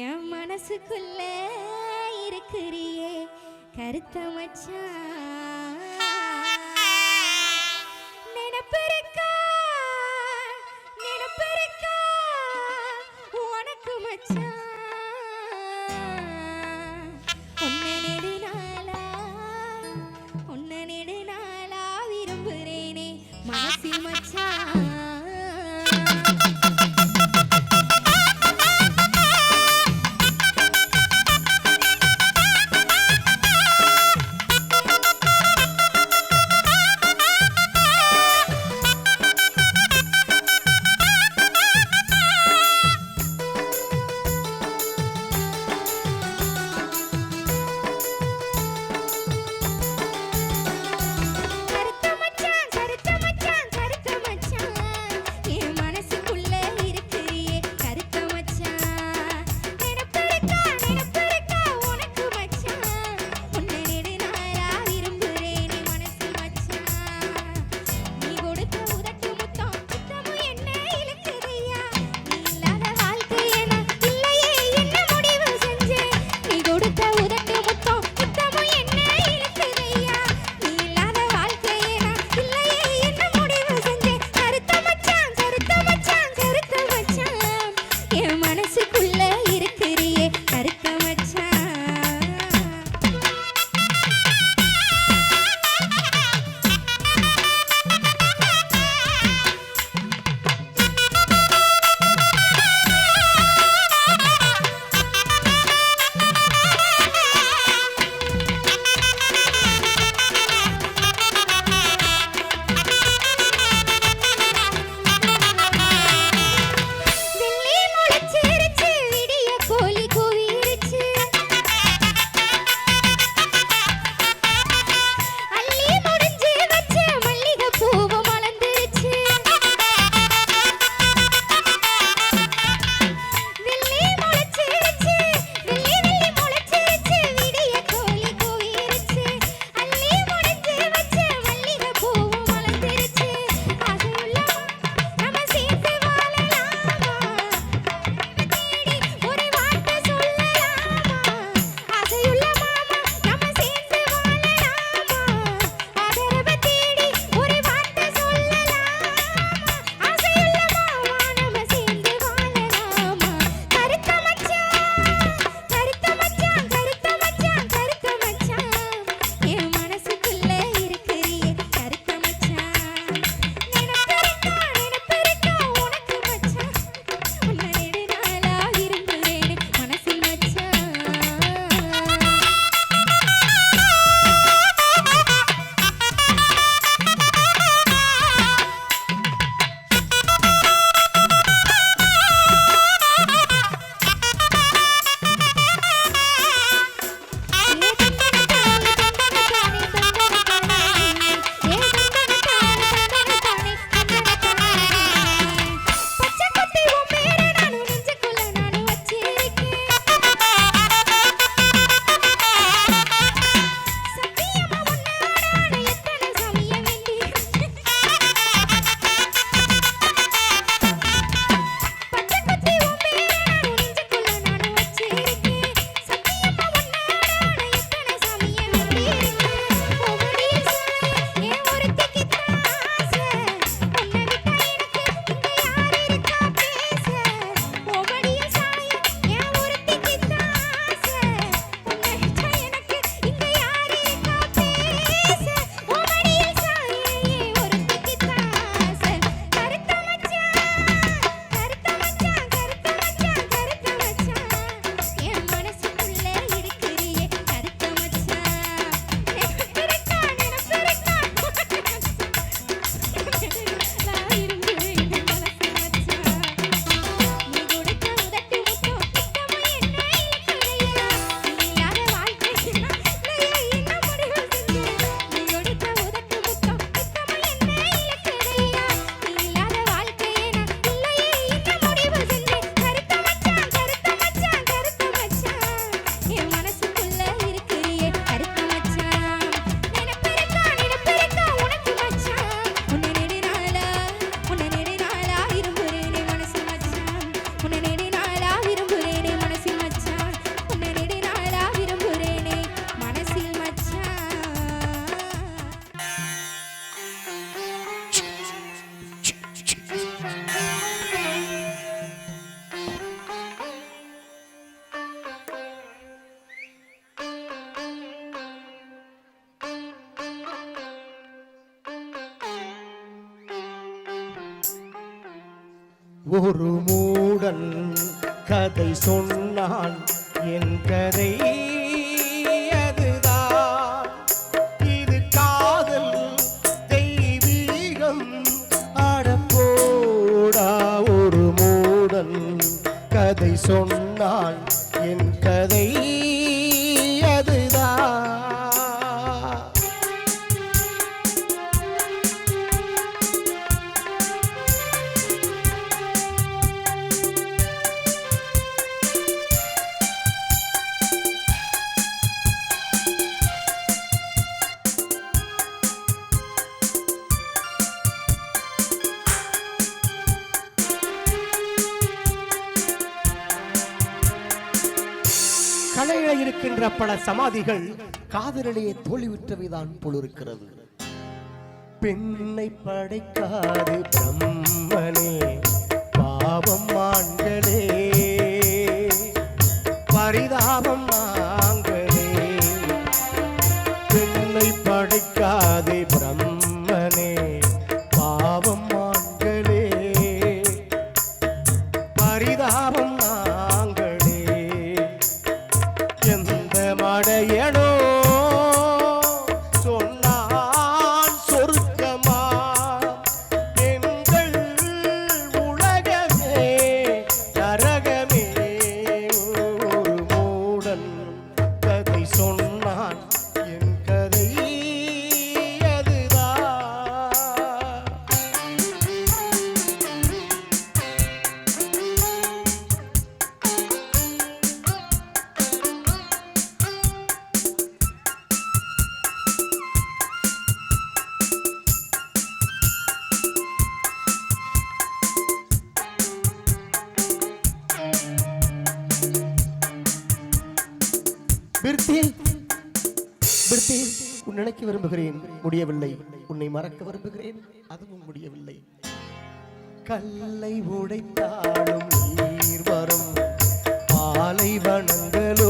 என் மனசுக்குள்ள இருக்கிறியே கருத்த மச்சான் நினப்பிருக்கா நினப்பிருக்கா உனக்கு மச்சான் ஒரு மூடன் கதை சொன்னான் என் கதை தலையில இருக்கின்ற பல சமாதிகள் காதலிலேயே தோல்வியுற்றவைதான் போலிருக்கிறது. பெண்ணை படைக்காது பிரம்மனே பாவம் ஆண்களே. பரிதாபம் ஆங்களே பெண்ணை படைக்காதே பிரம்மனே பாவம் ஆண்களே. பரிதாபம் பிர்த்தி உன் நினைக்க விரும்புகிறேன். முடியவில்லை. உன்னை மறக்க விரும்புகிறேன். அதுவும் முடியவில்லை. கல்லை உடைத்தாலும் நீர் வரும். பாலைவனங்களோ அழகான